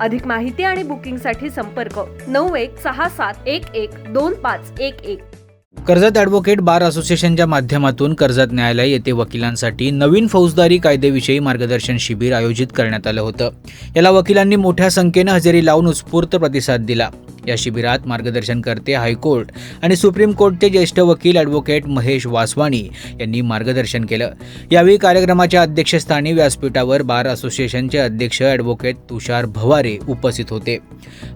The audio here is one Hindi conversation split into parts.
अधिक माहिती आणि बुकिंगसाठी संपर्क नऊ एक सहा सात एक एक दोन पाच एक एक. कर्जत ॲडव्होकेट बार असोसिएशनच्या माध्यमातून कर्जत न्यायालय येथे वकिलांसाठी नवीन फौजदारी कायदेविषयी मार्गदर्शन शिबिर आयोजित करण्यात आलं होतं. याला वकिलांनी मोठ्या संख्येनं हजेरी लावून उत्स्फूर्त प्रतिसाद दिला. या शिबिरात मार्गदर्शन करते हायकोर्ट आणि सुप्रीम कोर्टचे ज्येष्ठ वकील ॲडव्होकेट महेश वासवाणी यांनी मार्गदर्शन केलं. यावेळी कार्यक्रमाच्या अध्यक्षस्थानी व्यासपीठावर बार असोसिएशनचे अध्यक्ष ॲडव्होकेट तुषार भवारे उपस्थित होते.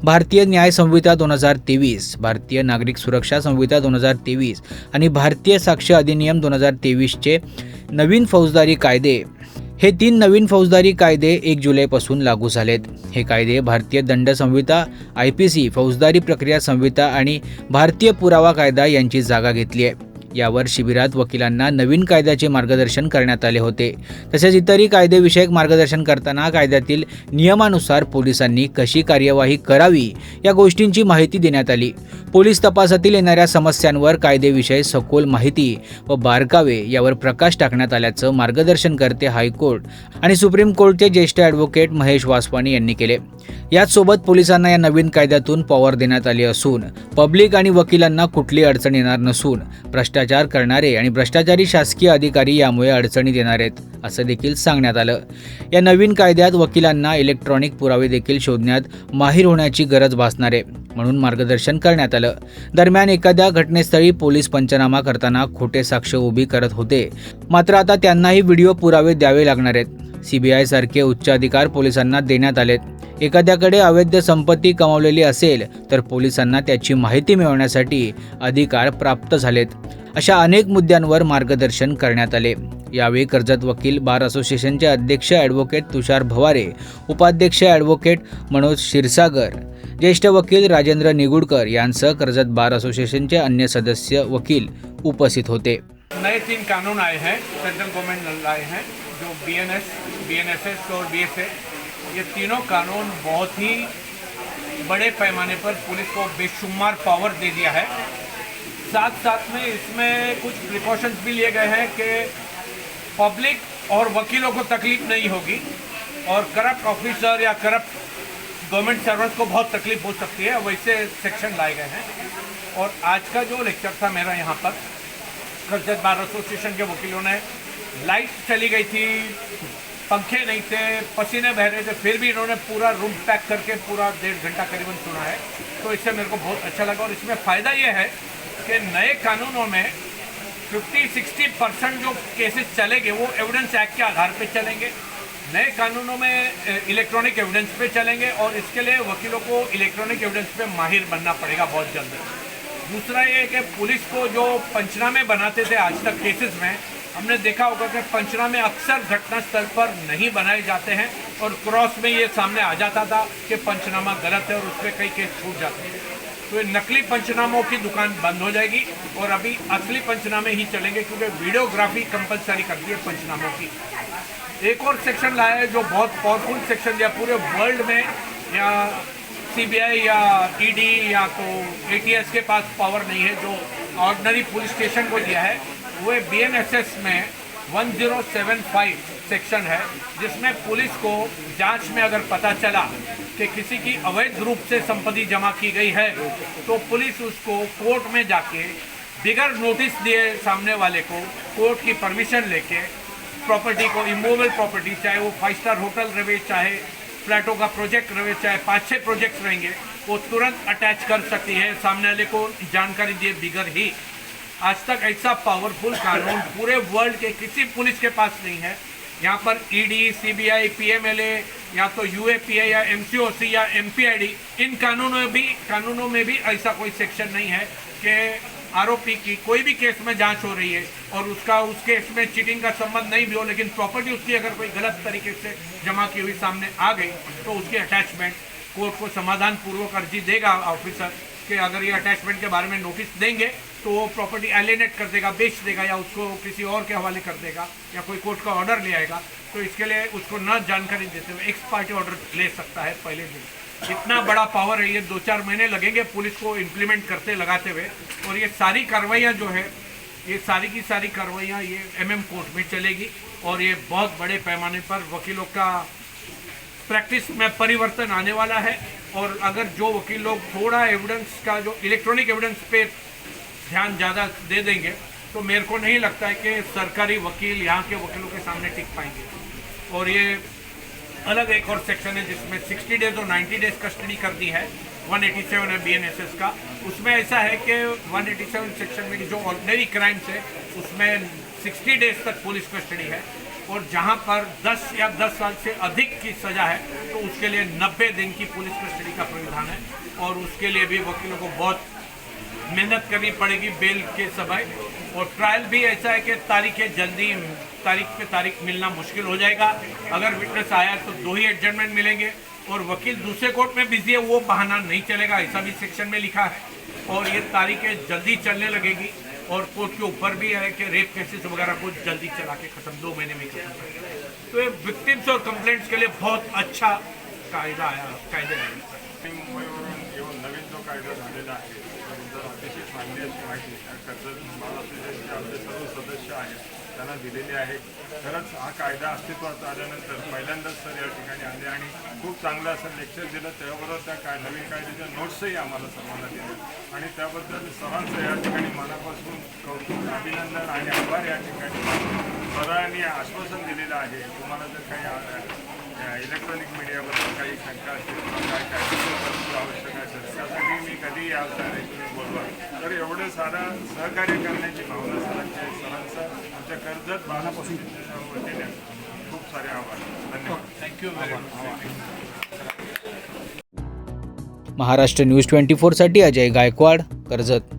भारतीय न्याय संहिता दोन हजार तेवीस भारतीय नागरिक सुरक्षा संहिता दोन हजार तेवीस आणि भारतीय साक्ष अधिनियम दोन हजार तेवीसचे नवीन फौजदारी कायदे हे तीन नवीन फौजदारी कायदे एक जुलैपासून लागू झालेत. हे कायदे भारतीय दंड संहिता आय पी सी फौजदारी प्रक्रिया संहिता आणि भारतीय पुरावा कायदा यांची जागा घेतली आहे. यावर शिबिरात वकिलांना नवीन कायद्याचे मार्गदर्शन करण्यात आले होते. तसेच इतरही कायदेविषयक मार्गदर्शन करताना कायद्यातील नियमानुसार पोलिसांनी कशी कार्यवाही करावी या गोष्टींची माहिती देण्यात आली. पोलीस तपासातील येणाऱ्या समस्यांवर कायदेविषयी सखोल माहिती व बारकावे यावर प्रकाश टाकण्यात आल्याचं मार्गदर्शन करते हायकोर्ट आणि सुप्रीम कोर्टचे ज्येष्ठ ॲडव्होकेट महेश वासवानी यांनी केले. याचसोबत पोलिसांना या नवीन कायद्यातून पॉवर देण्यात आली असून पब्लिक आणि वकिलांना कुठली अडचण येणार नसून भ्रष्टाचार करणारे आणि भ्रष्टाचारी शासकीय अधिकारी यामुळे अडचणीत येणार आहेत असं देखील सांगण्यात आलं. या नवीन कायद्यात वकिलांना इलेक्ट्रॉनिक पुरावे देखील शोधण्यात माहीर होण्याची गरज भासणार आहे म्हणून मार्गदर्शन करण्यात आलं. दरम्यान एखाद्या घटनेस्थळी पोलीस पंचनामा करताना खोटे साक्ष उभी करत होते. मात्र आता त्यांनाही व्हिडिओ पुरावे द्यावे लागणार आहेत. सीबीआय सारखे उच्च अधिकार पोलिसांना देण्यात आलेत. एखाद्याकडे अवैध संपत्ती कमावलेली असेल तर पोलिसांना त्याची माहिती मिळवण्यासाठी अधिकार प्राप्त झालेत. अशा अनेक मुद्द्यांवर मार्गदर्शन करण्यात आले. यावेळी कर्जत वकील बार असोसिएशनचे अध्यक्ष ॲडव्होकेट तुषार भवारे उपाध्यक्ष ॲडव्होकेट मनोज क्षीरसागर ज्येष्ठ वकील राजेंद्र निगुडकर यांसह कर्जत बार असोसिएशनचे अन्य सदस्य वकील उपस्थित होते. नए तीन कानून आए हैं सेंट्रल गवर्नमेंट लाए हैं जो B N S B N S S और बी एस ए ये तीनों कानून बहुत ही बड़े पैमाने पर पुलिस को बेशुमार पावर दे दिया है। साथ साथ में इसमें कुछ प्रिकॉशंस भी लिए गए हैं कि पब्लिक और वकीलों को तकलीफ़ नहीं होगी और करप्ट ऑफिसर या करप्ट गवर्नमेंट सर्वेंट को बहुत तकलीफ़ हो सकती है, वैसे सेक्शन लाए गए हैं। और आज का जो लेक्चर था मेरा यहाँ पर, कर्जत बार एसोसिएशन के वकीलों ने लाइट चली गई थी पंखे नहीं थे, पसीने बह रहे थे, फिर भी इन्होंने पूरा रूम पैक करके पूरा डेढ़ घंटा करीबन सुना है। तो इससे मेरे को बहुत अच्छा लगा और इसमें फ़ायदा ये है कि नए कानूनों में 50-60 परसेंट जो केसेस चलेंगे, वो एविडेंस एक्ट के आधार पे चलेंगे। नए कानूनों में इलेक्ट्रॉनिक एविडेंस पे चलेंगे और इसके लिए वकीलों को इलेक्ट्रॉनिक एविडेंस पे माहिर बनना पड़ेगा बहुत जल्द। दूसरा ये कि पुलिस को जो पंचनामे बनाते थे आज तक केसेस में हमने देखा होगा कि पंचनामे अक्सर घटनास्थल पर नहीं बनाए जाते हैं और क्रॉस में ये सामने आ जाता था कि पंचनामा गलत है और उस पर कई केस छूट जाते हैं। तो ये नकली पंचनामों की दुकान बंद हो जाएगी और अभी असली पंचनामे ही चलेंगे क्योंकि वीडियोग्राफी कंपलसरी कर दी है पंचनामों की। एक और सेक्शन लाया है जो बहुत पावरफुल सेक्शन दिया पूरे वर्ल्ड में, या सीबीआई या ईडी या तो एटीएस के पास पावर नहीं है, जो ऑर्डनरी पुलिस स्टेशन को दिया है। वो बीएनएसएस में 1075 सेक्शन है, जिसमें पुलिस को जाँच में अगर पता चला कि किसी की अवैध रूप से संपत्ति जमा की गई है तो पुलिस उसको कोर्ट में जाके बिगर नोटिस दिए सामने वाले को, कोर्ट की परमिशन लेके प्रॉपर्टी को इमूवेबल प्रॉपर्टी, चाहे वो फाइव स्टार होटल रहे, चाहे फ्लैटों का प्रोजेक्ट रहे, चाहे पाँच छः प्रोजेक्ट्स रहेंगे, वो तुरंत अटैच कर सकती है। सामने वाले को जानकारी दिए बिगर ही। आज तक ऐसा पावरफुल कानून पूरे वर्ल्ड के किसी पुलिस के पास नहीं है। यहाँ पर ईडी सीबीआई पीएमएलए या तो यूएपीए या एमसीओसी या एमपीआईडी इन कानूनों में भी, कानूनों में भी ऐसा कोई सेक्शन नहीं है कि आरोपी की कोई भी केस में जाँच हो रही है और उसका, उस केस में चीटिंग का संबंध नहीं भी हो, लेकिन प्रॉपर्टी उसकी अगर कोई गलत तरीके से जमा की हुई सामने आ गई तो उसकी अटैचमेंट कोर्ट को समाधान पूर्वक अर्जी देगा ऑफिसर उसके अगर ये अटैचमेंट के बारे में नोटिस देंगे तो वो प्रॉपर्टी एलिनेट कर देगा, बेच देगा या उसको किसी और के हवाले कर देगा या कोई कोर्ट का ऑर्डर ले आएगा तो इसके लिए उसको न जानकारी देते हुए एक्स पार्टी ऑर्डर ले सकता है पहले दिन। इतना बड़ा पावर है, ये दो चार महीने लगेंगे पुलिस को इम्प्लीमेंट करते लगाते हुए, और ये सारी कार्रवाइयाँ जो है, ये सारी की सारी कार्रवाइयाँ ये एमएम कोर्ट में चलेगी, और ये बहुत बड़े पैमाने पर वकीलों का प्रैक्टिस में परिवर्तन आने वाला है, और अगर जो वकील लोग थोड़ा एविडेंस का, जो इलेक्ट्रॉनिक एविडेंस पे ध्यान ज़्यादा दे देंगे तो मेरे को नहीं लगता है कि सरकारी वकील यहाँ के वकीलों के सामने टिक पाएँगे। और ये अलग एक और सेक्शन है जिसमें 60 डेज़ और 90 डेज़ कस्टडी कर दी है 187 है बीएनएसएस का। उसमें ऐसा है कि 187 सेक्शन में जो ऑर्डनरी क्राइम्स है, उसमें 60 डेज़ तक पुलिस कस्टडी है। और जहाँ पर 10 या 10 साल से अधिक की सजा है तो उसके लिए 90 दिन की पुलिस कस्टडी का प्रावधान है। और उसके लिए भी वकीलों को बहुत मेहनत करनी पड़ेगी बेल के समय। और ट्रायल भी ऐसा है कि तारीखें जल्दी, तारीख पे तारीख मिलना मुश्किल हो जाएगा। अगर विटनेस आया तो दो ही एडजमेंट मिलेंगे। और वकील दूसरे कोर्ट में बिज़ी है, वो बहाना नहीं चलेगा, ऐसा भी सेक्शन में लिखा है। और ये तारीखें जल्दी चलने लगेगी। और कोर्ट के ऊपर भी है कि रेप केसेस वगैरह को जल्दी चला के खत्म, दो महीने में खत्म। तो ये विक्टिम्स और कंप्लेंट्स के लिए बहुत अच्छा कायदा आया कायदे येऊन नवीन कायदा झालेला आहे त्याबद्दल अतिशय चांगली अशी माहिती कर्जत बाल आमचे सर्व सदस्य आहेत. त्यांना दिलेली आहे खरंच हा कायदा अस्तित्वात आल्यानंतर पहिल्यांदाच सर या ठिकाणी आले आणि खूप चांगलं असं लेक्चर दिलं त्याबरोबर त्या काय नवीन कायद्याच्या नोट्सही आम्हाला सर्वांना दिल्या आणि त्याबद्दल सर्वांचं या ठिकाणी मनापासून कौतुक अभिनंदन आणि आभार या ठिकाणी सरांनी आश्वासन दिलेलं आहे. तुम्हाला जर काही इलेक्ट्रॉनिक मीडियाबद्दल काही शंका असेल किंवा काय काय आवश्यक असेल त्यासाठी मी कधी या सारे तुम्ही बोलवा तर एवढं सारं सहकार्य करण्याची भावना सरांची आहे. सरांचं आमच्या कर्जत बालापासून वतीने खूप सारे आभार. धन्यवाद. Thank you very much Maharashtra news twenty फोरसाठी Ajay Gaikwad Karjat.